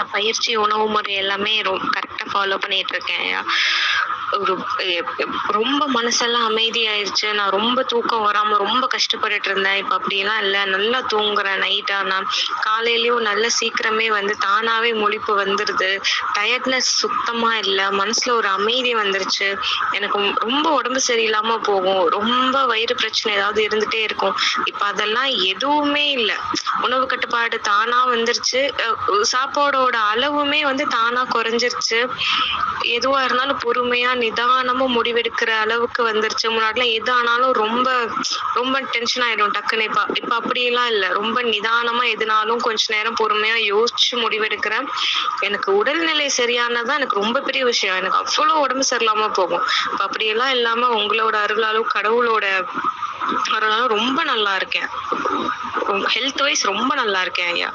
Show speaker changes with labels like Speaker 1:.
Speaker 1: என் பயிற்சி உணவு முறை எல்லாமே ரொம்ப கரெக்டாக ஃபாலோ பண்ணிட்டு இருக்கேன் ஐயா ஒரு ரொம்ப மனசெல்லாம் அமைதியாயிருச்சு. நான் ரொம்ப தூக்கம் வராம ரொம்ப கஷ்டப்பட்டுட்டு இருந்தேன் இப்ப அப்படிலாம் இல்ல. நல்லா தூங்குறேன் நைட்டா நான் காலையிலயும் நல்ல சீக்கிரமே வந்து தானாவே முழிப்பு வந்துருது. டயர்ட்னஸ் சுத்தமா இல்ல. மனசுல ஒரு அமைதி வந்துருச்சு. எனக்கு ரொம்ப உடம்பு சரியில்லாம போகும். ரொம்ப வயிறு பிரச்சனை ஏதாவது இருந்துட்டே இருக்கும். இப்ப அதெல்லாம் எதுவுமே இல்லை. உணவு கட்டுப்பாடு தானா வந்துருச்சு. சாப்பாடோட அளவுமே வந்து தானா குறைஞ்சிருச்சு. எதுவா இருந்தாலும் பொறுமையா நிதானமா முடிவெடுக்கிற அளவுக்கு வந்துருச்சு. முன்னாடிலாம் எது ஆனாலும் ரொம்ப ரொம்ப டென்ஷன் ஆயிடும் டக்குன்னு. இப்ப இப்ப அப்படியெல்லாம் இல்ல. ரொம்ப நிதானமா எதுனாலும் கொஞ்ச நேரம் பொறுமையா யோசிச்சு முடிவெடுக்கிறேன். எனக்கு உடல்நிலை சரியானதான் எனக்கு ரொம்ப பெரிய விஷயம். எனக்கு அவ்வளவு உடம்பு சரியில்லாம போகும். இப்ப அப்படியெல்லாம் இல்லாம உங்களோட அருளாலும் கடவுளோட அருளாலும் ரொம்ப நல்லா இருக்கேன். ஹெல்த் வைஸ் ரொம்ப நல்லா இருக்கேன் ஐயா.